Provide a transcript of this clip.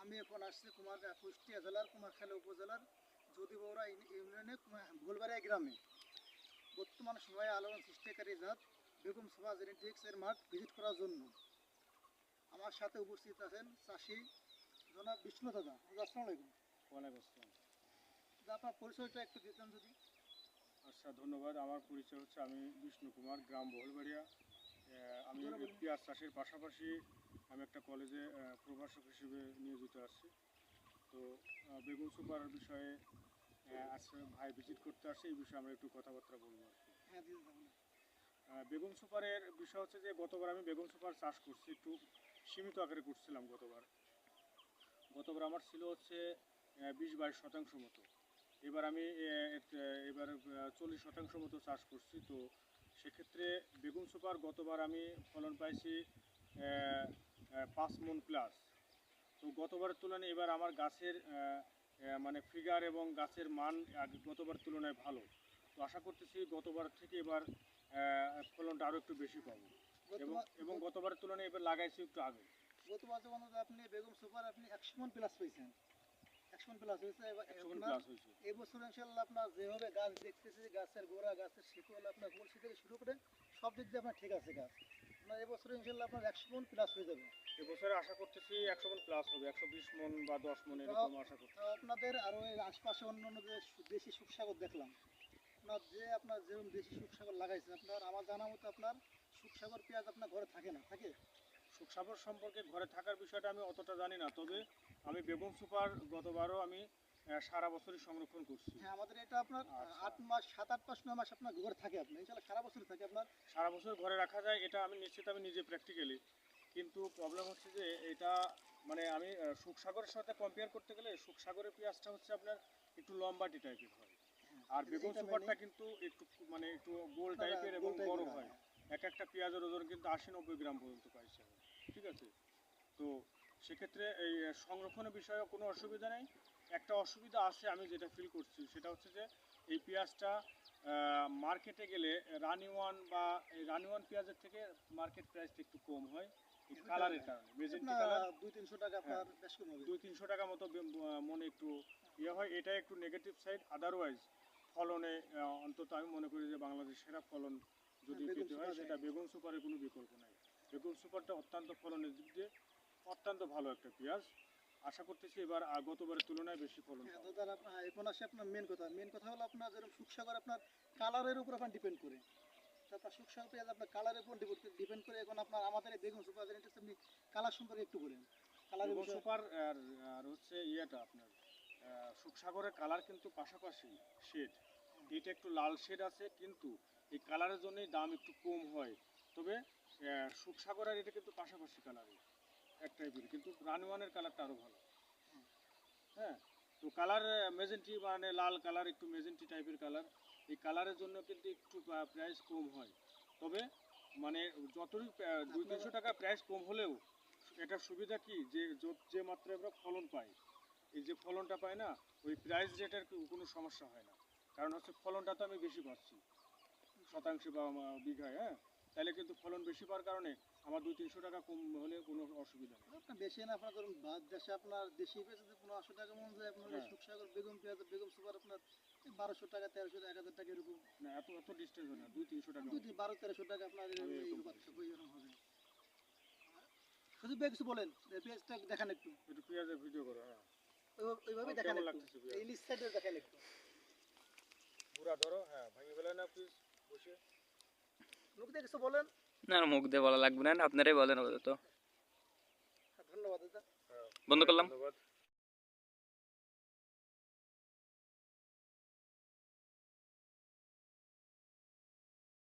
আমি এখন আসছি কুমার কুষ্টিয়া জেলার কুমারখালী উপজেলার যদিবৌরা ইউনিয়নে ভুলবাড়িয়া গ্রামে। বর্তমান সময়ে আলোড়ন সৃষ্টিকারী জাত বেগম সোভা জেনেটিক্স এর মাঠ ভিজিট করার জন্য। আমার সাথে উপস্থিত আছেন চাষি জনাব বিষ্ণু দাদা আসসালামু আলাইকুম। ওয়ালাইকুম আসসালাম। দাদা, আপনার পরিচয়টা একটু দিতেন যদি। আচ্ছা ধন্যবাদ। আমার পরিচয় হচ্ছে আমি বিষ্ণু কুমার গ্রাম বহলবাড়িয়া। আমি। পেঁয়াজ চাষের পাশাপাশি আমি একটা কলেজে প্রভাষক হিসেবে নিয়োজিত আছি। তো বেগুন সুপার বিষয়ে আজকে ভাই ভিজিট করতে আসে এই বিষয়ে আমরা একটু কথাবার্তা বলব হ্যাঁ বেগুন সুপারের বিষয় হচ্ছে যে গতবার আমি বেগুন সুপার চাষ করছি একটু সীমিত আকারে করছিলাম গতবার। গতবার আমার ছিল হচ্ছে বিশ বাইশ শতাংশ মতো। এবার আমি এবার চল্লিশ শতাংশ মতো চাষ করছি। তো সেক্ষেত্রে বেগুন সুপার গতবার আমি ফলন পাইছি পাঁচ মন প্লাস তো গতবারের তুলনায় এবার আমার গাছের মানে ফিগার এবং গাছের মান গতবার তুলনায় ভালো। তো আশা করতেছি গতবার থেকে এবার ফলনটা আরও একটু বেশি পাবো। এবং এবং গতবারের তুলনায় এবার লাগাইছি একটু আগে। গতবার যখন আপনি বেগম সুপার আপনি একশো মন প্লাস পেয়েছেন একশো প্লাস হয়েছে আপনার- এই বছর ইনশাল্লাহ আপনার যেভাবে গাছ দেখতেছি গাছের গোড়া গাছের শিকড় আপনার কলসি থেকে শুরু করে সব দিক দিয়ে আপনার ঠিক আছে গাছ। আপনার এবছর ইনশাল্লাহ আপনার একশো মন প্লাস হয়ে যাবে। এবছরে আশা করতেছি একশো মন প্লাস হবে একশো বিশ মন বা দশ মন এরকম আশা করছি আপনাদের এর আশপাশে অন্য অন্য যে দেশি সুখসাগর দেখলাম আপনার যে আপনার যেরকম দেশি সুখসাগর লাগাইছেন আপনার আমার জানা মতো আপনার সুখসাগর পেঁয়াজ আপনার ঘরে থাকে না থাকে? সুখসাগর সম্পর্কে ঘরে থাকার বিষয়টা আমি অতটা জানি না তবে আমি বেগম সুপার গতবারও আমি সারা বছরই সংরক্ষণ করছি হ্যাঁ আমাদের এটা আপনার আচ্ছা। আট মাস সাত আট মাস নয় মাস আপনার ঘরে থাকে আপনার ইনশাল্লাহ সারা বছর থাকে আপনার সারা বছর ঘরে রাখা যায় এটা আমি নিশ্চিত আমি নিজে প্র্যাকটিক্যালি কিন্তু প্রবলেম হচ্ছে যে এটা মানে আমি সুখসাগরের সাথে কম্পেয়ার করতে গেলে সুখসাগরের পেঁয়াজটা হচ্ছে আপনার একটু লম্বাটি টাইপের হয় আর বেগুন এটা সুপারটা কিন্তু একটু মানে একটু গোল টাইপের এবং বড় হয়। হয় এক একটা পেঁয়াজের ওজন কিন্তু আশি নব্বই গ্রাম পর্যন্ত পাইছে। ঠিক আছে? তো সেক্ষেত্রে এই সংরক্ষণের বিষয়ে কোনো অসুবিধা নেই। একটা অসুবিধা আছে আমি যেটা ফিল করছি সেটা হচ্ছে যে এই পেঁয়াজটা মার্কেটে গেলে রানি ওয়ান বা এই রানি ওয়ান পেঁয়াজের থেকে মার্কেট প্রাইসটা একটু কম হয় কালারের কারণে। মেজেন্টি কালার দুই তিনশো টাকা হবে। দুই তিনশো টাকা মতো মনে একটু ইয়ে হয়। এটা একটু নেগেটিভ সাইড আদারওয়াইজ ফলনে অন্তত আমি মনে করি যে বাংলাদেশের সেরা ফলন যদি হ্যাঁ, পেতে হয়। সেটা বেগুন সুপারের কোনো বিকল্প নাই। বেগুন সুপারটা অত্যন্ত ফলনের দিক দিয়ে অত্যন্ত ভালো একটা পেঁয়াজ। আশা করতেছি এবার গতবারের তুলনায় বেশি ফলন হ্যাঁ, দাদা আপনার হ্যাঁ, এখন আসে আপনার মেন কথা। মেন কথা হলো আপনার যেরকম সুখসাগর আপনার কালারের উপর আপনার ডিপেন্ড করে। আপনার সুখসাগর পেঁয়াজ আপনার কালারের উপর ডিপেন্ড করে এখন আপনার আমাদের এই বেগুন সুপার আপনি কালার সম্পর্কে একটু বলেন। বেগুন সুপার আর হচ্ছে ইয়েটা আপনার সুখসাগরের কালার কিন্তু পাশাপাশি শেড এটা একটু লাল শেড আছে কিন্তু এই কালারের জন্যই দাম একটু কম হয়। তবে সুখসাগর আর এটা কিন্তু পাশাপাশি কালারই এক টাইপের কিন্তু রানওয়ানের কালারটা আরও ভালো। হ্যাঁ তো কালার মেজেন্টি মানে লাল কালার একটু মেজেন্টি টাইপের কালার এই কালারের জন্য কিন্তু একটু প্রাইস কম হয়। তবে মানে যতই দুই তিনশো টাকা প্রাইস কম হলেও, এটার সুবিধা কি? যে যে মাত্রায় আমরা ফলন পাই, এই যে ফলনটা পাই না, ওই প্রাইস রেটের কোনো সমস্যা হয় না। কারণ হচ্ছে ফলনটা তো আমি বেশি পাচ্ছি, শতাংশে বা বিঘায় হ্যাঁ? তাহলে কিন্তু ফলন বেশি পাওয়ার কারণে আমার দুই তিনশো টাকা কম হলে কোনো অসুবিধা নেই। আপনার বেশি না আপনার ধরুন বাদ দেশে আপনার দেশি পেঁয়াজ যদি পনেরোশো টাকা মন যায় আপনার হ্যাঁ। সুখসাগর বেগুন পেঁয়াজ বেগুন সুপার আপনার বারোশো টাকা তেরোশো এক হাজার টাকা এরকম। না এত এত ডিস্টেন্স হয় না দুই তিনশো টাকা দুই তিন বারো তেরোশো টাকা আপনার এরকম হবে এরকম এই এরকম হবে। শুধু ভাই বলেন এই পেঁয়াজটা দেখান একটু। একটু পেঁয়াজের ভিডিও করো হ্যাঁ। ওইভাবে- দেখান একটু। লাগতেছে পেঁয়াজ? এই নিচ সাইডে দেখান একটু। পুরা ধরো হ্যাঁ ভাঙে ফেলে না প্লিজ বসে। লোক দিয়ে কিছু বলেন? না না, মুখ দিয়ে বলা লাগবে না আপনারাই বলেন আপাতত। ধন্যবাদ বন্ধ করলাম। ধন্যবাদ।